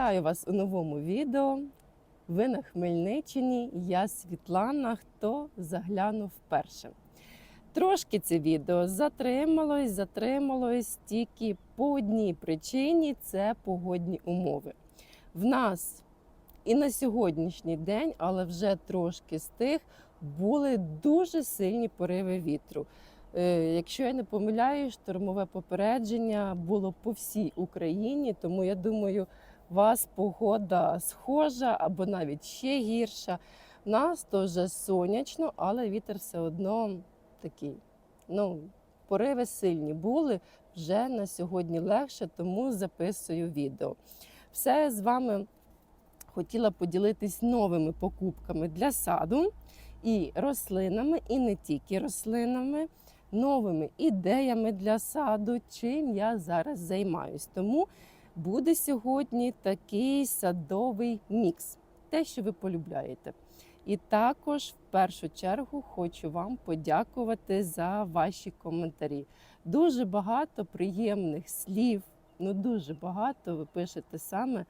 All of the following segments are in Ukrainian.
Вітаю вас у новому відео. Ви на Хмельниччині. Я Світлана. Хто заглянув вперше? Трошки це відео затрималось, затрималось тільки по одній причині це погодні умови. В нас і на сьогоднішній день, але вже трошки з тих, були дуже сильні пориви вітру. Е, Якщо я не помиляюсь, штормове попередження було по всій Україні, тому я думаю, вас погода схожа або навіть ще гірша. У нас вже сонячно, але вітер все одно такий. Ну, пориви сильні були вже на сьогодні легше, тому записую відео. Все з вами хотіла поділитись новими покупками для саду і рослинами, і не тільки рослинами новими ідеями для саду, чим я зараз займаюсь. Тому буде сьогодні такий садовий мікс, те, що ви полюбляєте. І також в першу чергу хочу вам подякувати за ваші коментарі. Дуже багато приємних слів, ну дуже багато ви пишете саме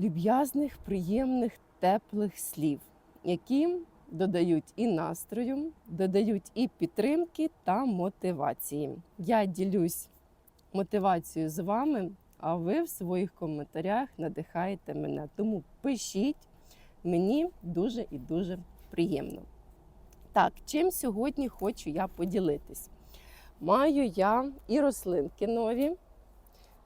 люб'язних, приємних, теплих слів, які додають і настрою, додають і підтримки та мотивації. Я ділюсь мотивацією з вами, а ви в своїх коментарях надихаєте мене. Тому пишіть, мені дуже і дуже приємно. Так, чим сьогодні хочу я поділитись? Маю я і рослинки нові.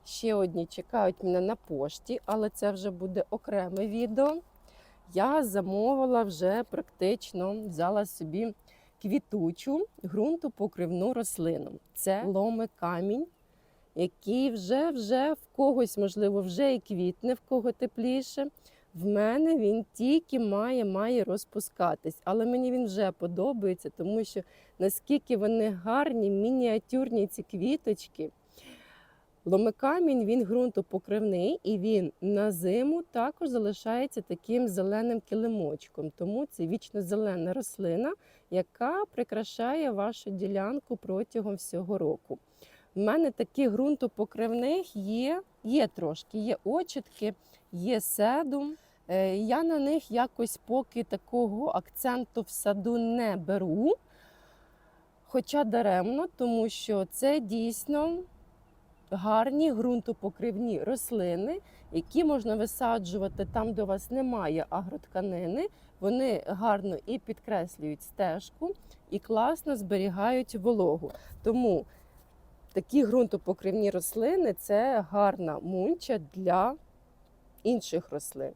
Ще одні чекають мене на пошті, але це вже буде окреме відео я замовила вже практично, взяла собі квітучу ґрунтопокривну рослину. Це ломи камінь, який вже вже в когось, можливо, вже і квітне, в кого тепліше. В мене він тільки має має розпускатись, але мені він вже подобається, тому що наскільки вони гарні, мініатюрні ці квіточки. Ломикамінь він ґрунтопокривний і він на зиму також залишається таким зеленим килимочком. Тому це вічно зелена рослина, яка прикрашає вашу ділянку протягом всього року. У мене таких ґрунтопокривних є, є трошки, є очітки, є седум. Е, Я на них якось поки такого акценту в саду не беру. Хоча даремно, тому що це дійсно гарні ґрунтопокривні рослини, які можна висаджувати там, де у вас немає агротканини. Вони гарно і підкреслюють стежку, і класно зберігають вологу. Тому такі ґрунтопокривні рослини це гарна мунча для інших рослин.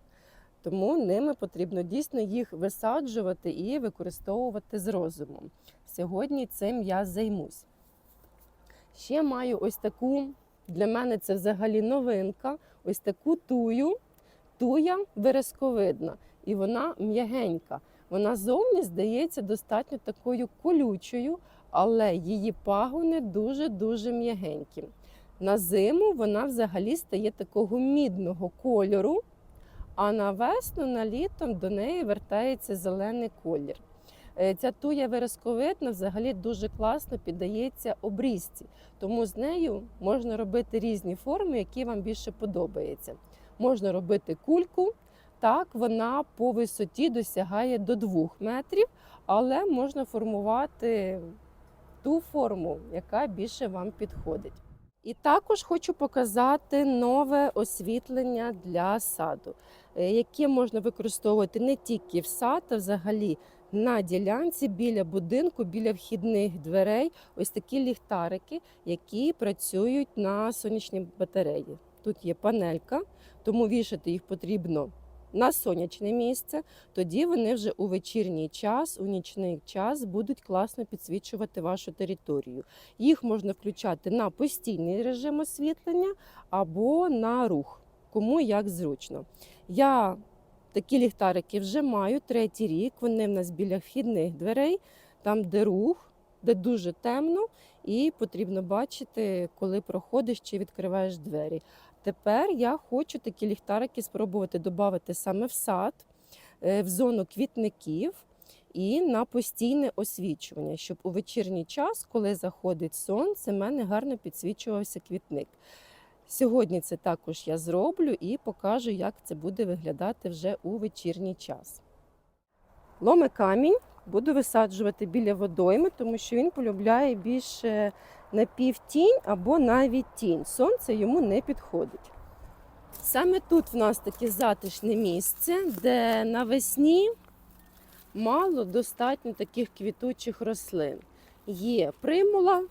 Тому ними потрібно дійсно їх висаджувати і використовувати з розумом. Сьогодні цим я займусь. Ще маю ось таку, для мене це взагалі новинка, ось таку тую, туя вересковидна. І вона м'ягенька. Вона зовні здається достатньо такою колючою, але її пагони дуже-дуже м'ягенькі. На зиму вона взагалі стає такого мідного кольору, а на весну, на літом до неї вертається зелений колір. Е, Ця туя вересковидна взагалі дуже класно піддається обрізці, тому з нею можна робити різні форми, які вам більше подобаються. Можна робити кульку, так вона по висоті досягає до 2 метрів, але можна формувати ту форму, яка більше вам підходить. І також хочу показати нове освітлення для саду, е, яке можна використовувати не тільки в сад, а взагалі на ділянці біля будинку, біля вхідних дверей. Ось такі ліхтарики, які працюють на сонячній батареї. Тут є панелька, тому вішати їх потрібно на сонячне місце. Тоді вони вже у вечірній час, у нічний час будуть класно підсвічувати вашу територію. Їх можна включати на постійний режим освітлення або на рух, кому як зручно. Я такі ліхтарики вже маю третій рік. Вони в нас біля вхідних дверей, там де рух, де дуже темно, і потрібно бачити, коли проходиш чи відкриваєш двері. Тепер я хочу такі ліхтарики спробувати додати саме в сад, е, в зону квітників і на постійне освічування, щоб у вечірній час, коли заходить сонце, в мене гарно підсвічувався квітник. Сьогодні це також я зроблю і покажу, як це буде виглядати вже у вечірній час. Ломе камінь буду висаджувати біля водойми, тому що він полюбляє більше напівтінь або навіть тінь. Сонце йому не підходить. Саме тут в нас таке затишне місце, де навесні мало достатньо таких квітучих рослин. Є примула,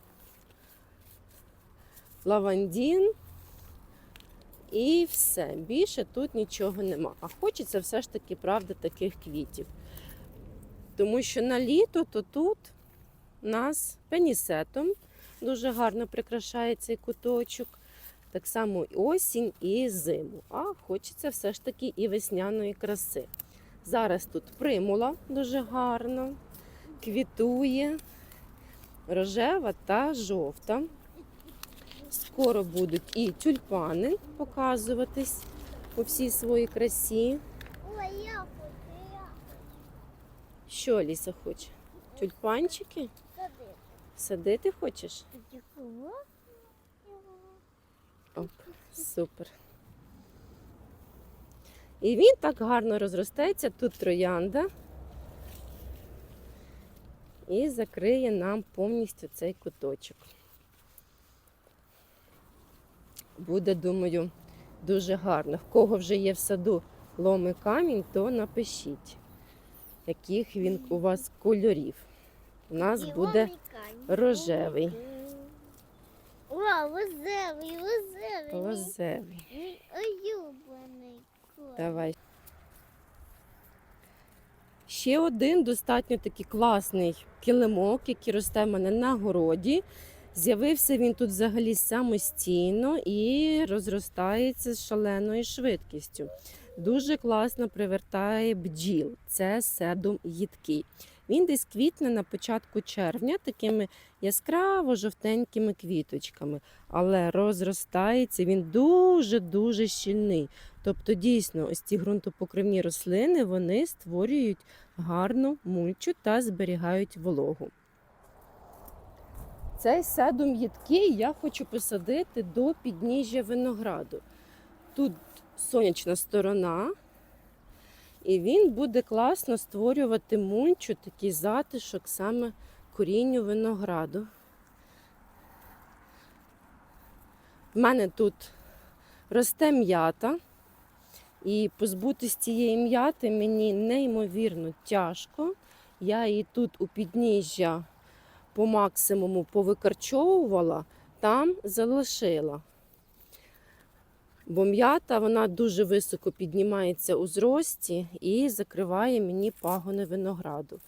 лавандін і все. Більше тут нічого нема. А хочеться все ж таки, правда, таких квітів. Тому що на літо то тут у нас пенісетом дуже гарно прикрашає цей куточок. Так само і осінь і зиму. А хочеться все ж таки і весняної краси. Зараз тут примула дуже гарно, квітує, рожева та жовта. Скоро будуть і тюльпани показуватись у всій своїй красі. Ой, я хочу, я Що Ліса хоче? Тюльпанчики? садити. Садити хочеш? Оп, супер. І він так гарно розростеться. Тут троянда. І закриє нам повністю цей куточок. Буде, думаю, дуже гарно. В кого вже є в саду ломи камінь, то напишіть, яких він у вас кольорів. У нас буде рожевий. О, рожевий. лозевий. Мій улюблений колір. Давай. Ще один достатньо такий класний килимок, який росте в мене на городі. З'явився він тут взагалі самостійно і розростається з шаленою швидкістю. Дуже класно привертає бджіл. Це седум їдкий. Він десь квітне на початку червня такими яскраво-жовтенькими квіточками, але розростається він дуже-дуже щільний. Тобто, дійсно, ось ці ґрунтопокривні рослини вони створюють гарну мульчу та зберігають вологу. Цей седум їдкий я хочу посадити до підніжжя винограду. Тут сонячна сторона, і він буде класно створювати мульчу, такий затишок саме корінню винограду. В мене тут росте м'ята, і позбутися цієї м'яти мені неймовірно тяжко. Я її тут у підніжжя по максимуму повикарчовувала, там залишила. Бо м'ята вона дуже високо піднімається у зрості і закриває мені пагони винограду.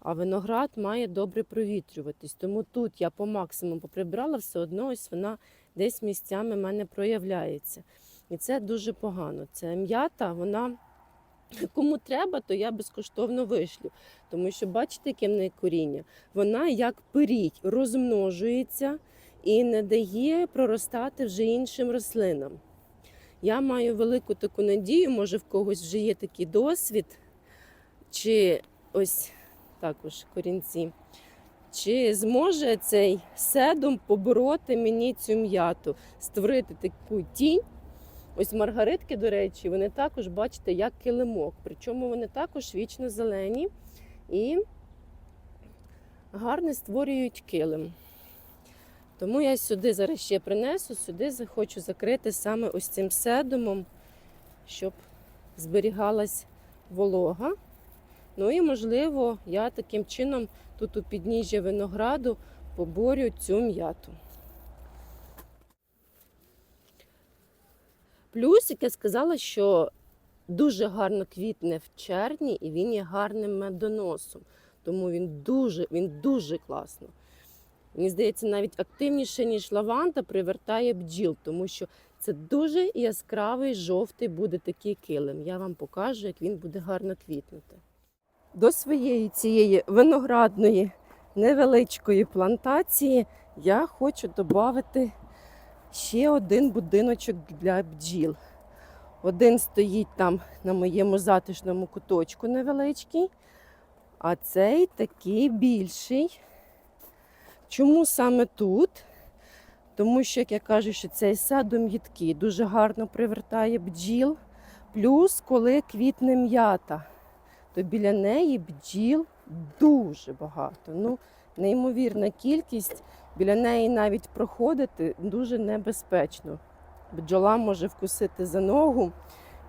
А виноград має добре провітрюватись. Тому тут я по максимуму поприбрала, все одно ось вона десь місцями в мене проявляється. І це дуже погано. Це м'ята, вона кому треба, то я безкоштовно вишлю. Тому що бачите, яке в неї коріння? Вона як пиріть розмножується і не дає проростати вже іншим рослинам. Я маю велику таку надію, може в когось вже є такий досвід, чи ось також корінці. Чи зможе цей седум побороти мені цю м'яту, створити таку тінь? Ось маргаритки, до речі, вони також, бачите, як килимок. Причому вони також вічно зелені і гарно створюють килим. Тому я сюди зараз ще принесу, сюди хочу закрити саме ось цим седумом, щоб зберігалась волога. Ну і, можливо, я таким чином тут у підніжжя винограду поборю цю м'яту. Плюс, як я сказала, що дуже гарно квітне в червні і він є гарним медоносом. Тому він дуже, він дуже класно. Мені здається, навіть активніше, ніж лаванда, привертає бджіл, тому що це дуже яскравий жовтий буде такий килим. Я вам покажу, як він буде гарно квітнути. До своєї цієї виноградної невеличкої плантації я хочу додати ще один будиночок для бджіл. Один стоїть там на моєму затишному куточку невеличкий, а цей такий більший. Чому саме тут? Тому що, як я кажу, що цей садом їдкий дуже гарно привертає бджіл. Плюс, коли квітне м'ята, то біля неї бджіл дуже багато. Ну, неймовірна кількість. Біля неї навіть проходити дуже небезпечно. Бджола може вкусити за ногу,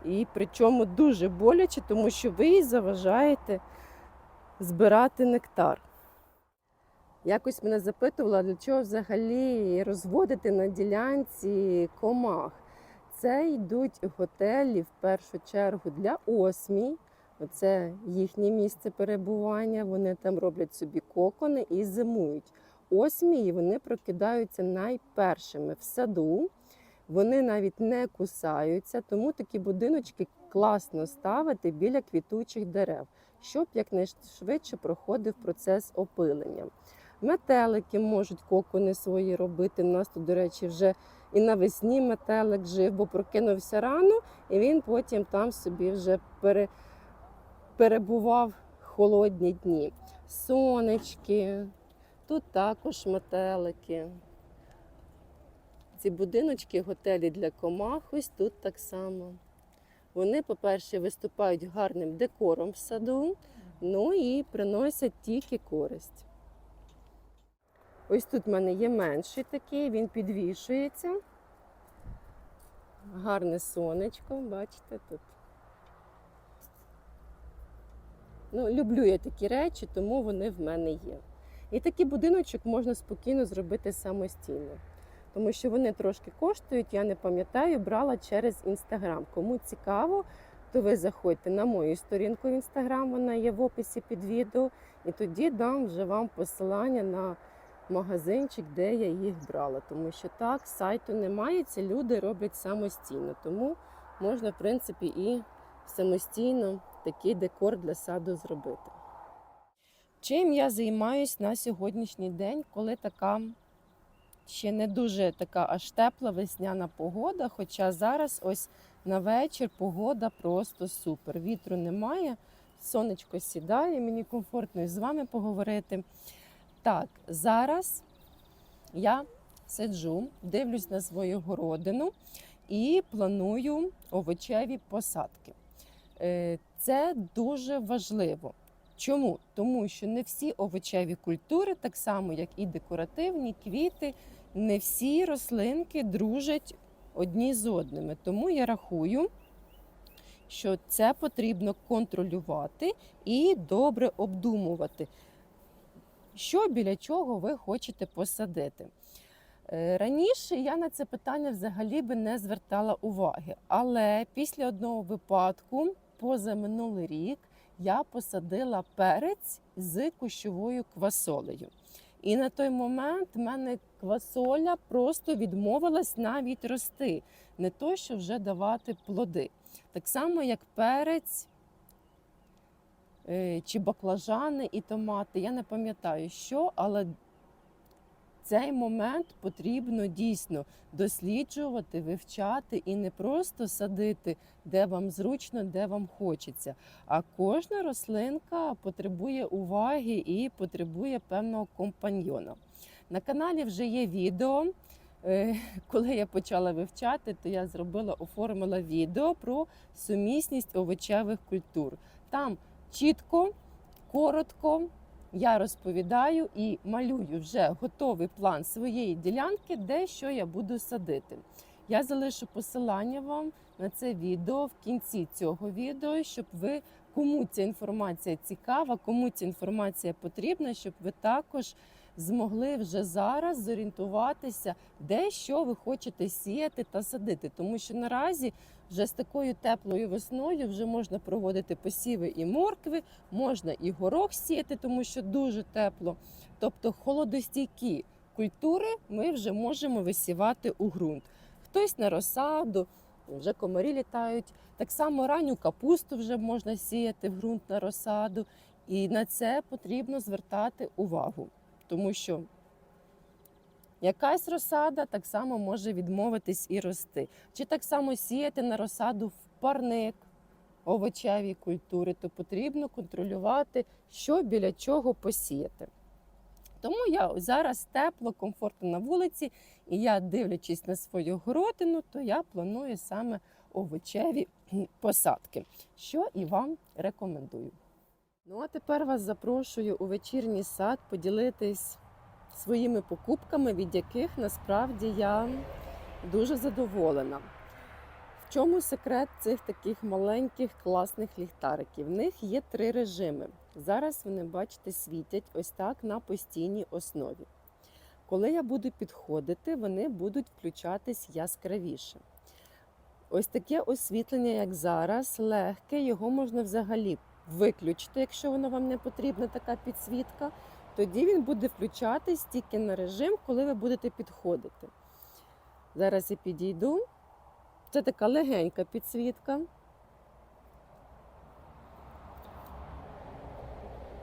і причому дуже боляче, тому що ви їй заважаєте збирати нектар. Якось мене запитувала, для чого взагалі розводити на ділянці комах. Це йдуть готелі в першу чергу для осмій. Оце їхнє місце перебування. Вони там роблять собі кокони і зимують. Осмії вони прокидаються найпершими в саду. Вони навіть не кусаються, тому такі будиночки класно ставити біля квітучих дерев, щоб якнайшвидше проходив процес опилення. Метелики можуть кокони свої робити. У нас тут, до речі, вже і навесні метелик жив, бо прокинувся рано, і він потім там собі вже пере, перебував холодні дні. Сонечки, тут також метелики. Ці будиночки, готелі для комах, ось тут так само. Вони, по-перше, виступають гарним декором в саду, ну і приносять тільки користь. Ось тут в мене є менший такий, він підвішується. Гарне сонечко, бачите тут. Ну, люблю я такі речі, тому вони в мене є. І такий будиночок можна спокійно зробити самостійно, тому що вони трошки коштують, я не пам'ятаю, брала через інстаграм. Кому цікаво, то ви заходьте на мою сторінку в інстаграм, вона є в описі під відео, і тоді дам вже вам посилання на магазинчик, де я їх брала. Тому що так, сайту немає, ці люди роблять самостійно. Тому можна, в принципі, і самостійно такий декор для саду зробити. Чим я займаюсь на сьогоднішній день, коли така ще не дуже така аж тепла весняна погода. Хоча зараз ось на вечір погода просто супер. Вітру немає, сонечко сідає, мені комфортно із вами поговорити. Так, зараз я сиджу, дивлюсь на свою городину і планую овочеві посадки. Е, Це дуже важливо. Чому? Тому що не всі овочеві культури, так само як і декоративні квіти, не всі рослинки дружать одні з одними. Тому я рахую, що це потрібно контролювати і добре обдумувати, що біля чого ви хочете посадити. Е, Раніше я на це питання взагалі би не звертала уваги, але після одного випадку, поза минулий рік, я посадила перець з кущовою квасолею. І на той момент в мене квасоля просто відмовилась навіть рости, не то, що вже давати плоди. Так само, як перець чи баклажани і томати. Я не пам'ятаю, що, але цей момент потрібно дійсно досліджувати, вивчати і не просто садити, де вам зручно, де вам хочеться. А кожна рослинка потребує уваги і потребує певного компаньйона. На каналі вже є відео. Е, Коли я почала вивчати, то я зробила, оформила відео про сумісність овочевих культур. Там чітко, коротко я розповідаю і малюю вже готовий план своєї ділянки, де що я буду садити. Я залишу посилання вам на це відео в кінці цього відео, щоб ви кому ця інформація цікава, кому ця інформація потрібна, щоб ви також змогли вже зараз зорієнтуватися, де що ви хочете сіяти та садити. Тому що наразі вже з такою теплою весною вже можна проводити посіви і моркви, можна і горох сіяти, тому що дуже тепло. Тобто холодостійкі культури ми вже можемо висівати у ґрунт. Хтось на розсаду, вже комарі літають. Так само ранню капусту вже можна сіяти в ґрунт на розсаду. І на це потрібно звертати увагу, тому що якась розсада так само може відмовитись і рости. Чи так само сіяти на розсаду в парник овочеві культури, то потрібно контролювати, що біля чого посіяти. Тому я зараз тепло, комфортно на вулиці, і я, дивлячись на свою городину, то я планую саме овочеві посадки, що і вам рекомендую. Ну а тепер вас запрошую у вечірній сад поділитись своїми покупками, від яких насправді я дуже задоволена. В чому секрет цих таких маленьких класних ліхтариків? В них є три режими. Зараз вони, бачите, світять ось так на постійній основі. Коли я буду підходити, вони будуть включатись яскравіше. Ось таке освітлення, як зараз, легке, його можна взагалі виключити, якщо воно вам не потрібна, така підсвітка. Тоді він буде включатись тільки на режим, коли ви будете підходити. Зараз я підійду. Це така легенька підсвітка.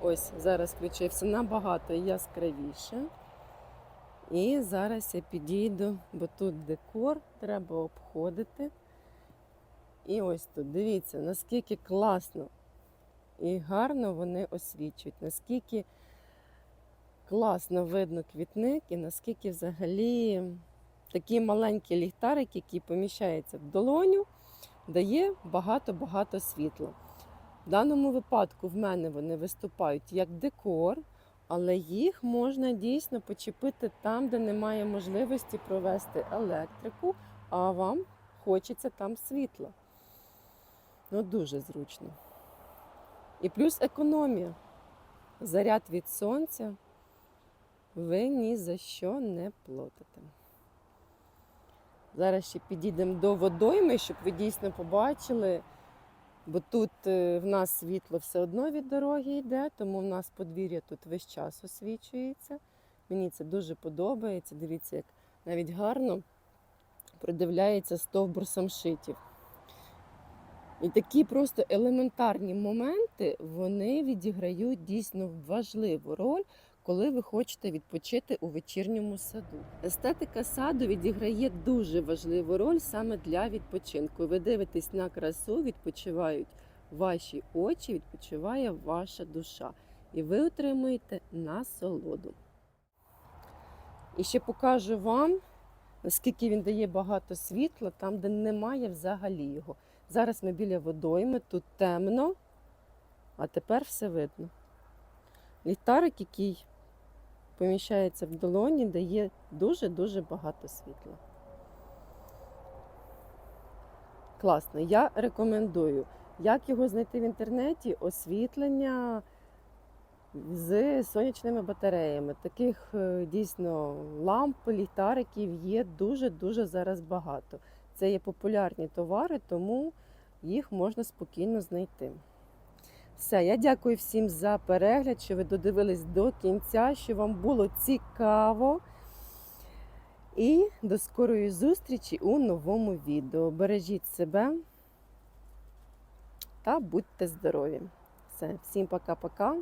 Ось зараз включився набагато яскравіше. І зараз я підійду, бо тут декор треба обходити. І ось тут дивіться, наскільки класно і гарно вони освічують, наскільки класно видно квітник, і наскільки взагалі такий маленький ліхтарик, який поміщається в долоню, дає багато-багато світла. В даному випадку в мене вони виступають як декор, але їх можна дійсно почепити там, де немає можливості провести електрику, а вам хочеться там світла. Ну, дуже зручно. І плюс економія. Заряд від сонця ви ні за що не платите. Зараз ще підійдемо до водойми, щоб ви дійсно побачили, бо тут е, в нас світло все одно від дороги йде, тому в нас подвір'я тут весь час освічується. Мені це дуже подобається. Дивіться, як навіть гарно придивляється стовбур самшитів. І такі просто елементарні моменти вони відіграють дійсно важливу роль, коли ви хочете відпочити у вечірньому саду. Естетика саду відіграє дуже важливу роль саме для відпочинку. Ви дивитесь на красу, відпочивають ваші очі, відпочиває ваша душа. І ви отримуєте насолоду. І ще покажу вам, наскільки він дає багато світла, там, де немає взагалі його. Зараз ми біля водойми, тут темно, а тепер все видно. Ліхтарик, який поміщається в долоні, дає дуже-дуже багато світла. Класно, я рекомендую. Як його знайти в інтернеті? Освітлення з сонячними батареями. Таких е, дійсно ламп, ліхтариків є дуже-дуже зараз багато. Це є популярні товари, тому їх можна спокійно знайти. Все, я дякую всім за перегляд, що ви додивились до кінця, що вам було цікаво. І до скорої зустрічі у новому відео. Бережіть себе та будьте здорові. Все, всім пока-пока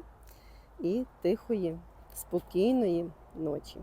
і тихої, спокійної ночі.